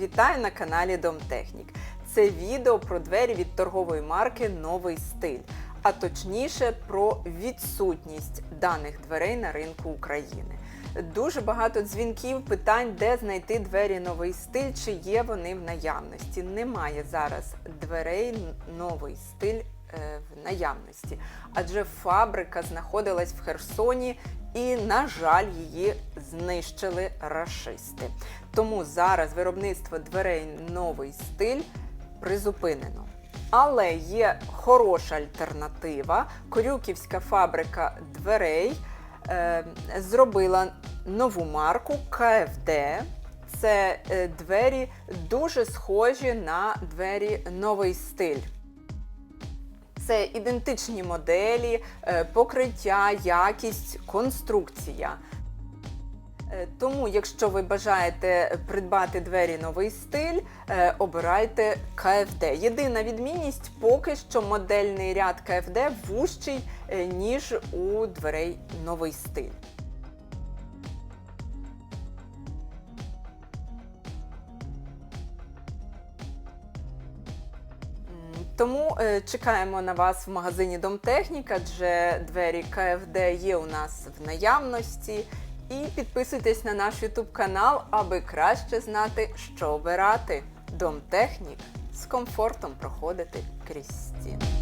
Вітаю на каналі Домтехнік. Це відео про двері від торгової марки Новий стиль, а точніше про відсутність даних дверей на ринку України. Дуже багато дзвінків, питань, де знайти двері новий стиль, чи є вони в наявності. Немає зараз дверей новий стиль е, в наявності, адже фабрика знаходилась в Херсоні і, на жаль, її знищили рашисти. Тому зараз виробництво дверей новий стиль призупинено. Але є хороша альтернатива. Корюківська фабрика дверей е, зробила нову марку КФД. Це е, двері дуже схожі на двері новий стиль. Це ідентичні моделі, е, покриття, якість, конструкція. Е, Тому, якщо ви бажаєте придбати двері новий стиль, е, обирайте КФД. Єдина відмінність поки що модельний ряд КФД вужчий, ніж у дверей новий стиль. Тому е, чекаємо на вас в магазині Домтехніка, адже двері КФД є у нас в наявності. І підписуйтесь на наш YouTube канал, аби краще знати, що обирати. Домтехнік з комфортом проходити крізь стіни.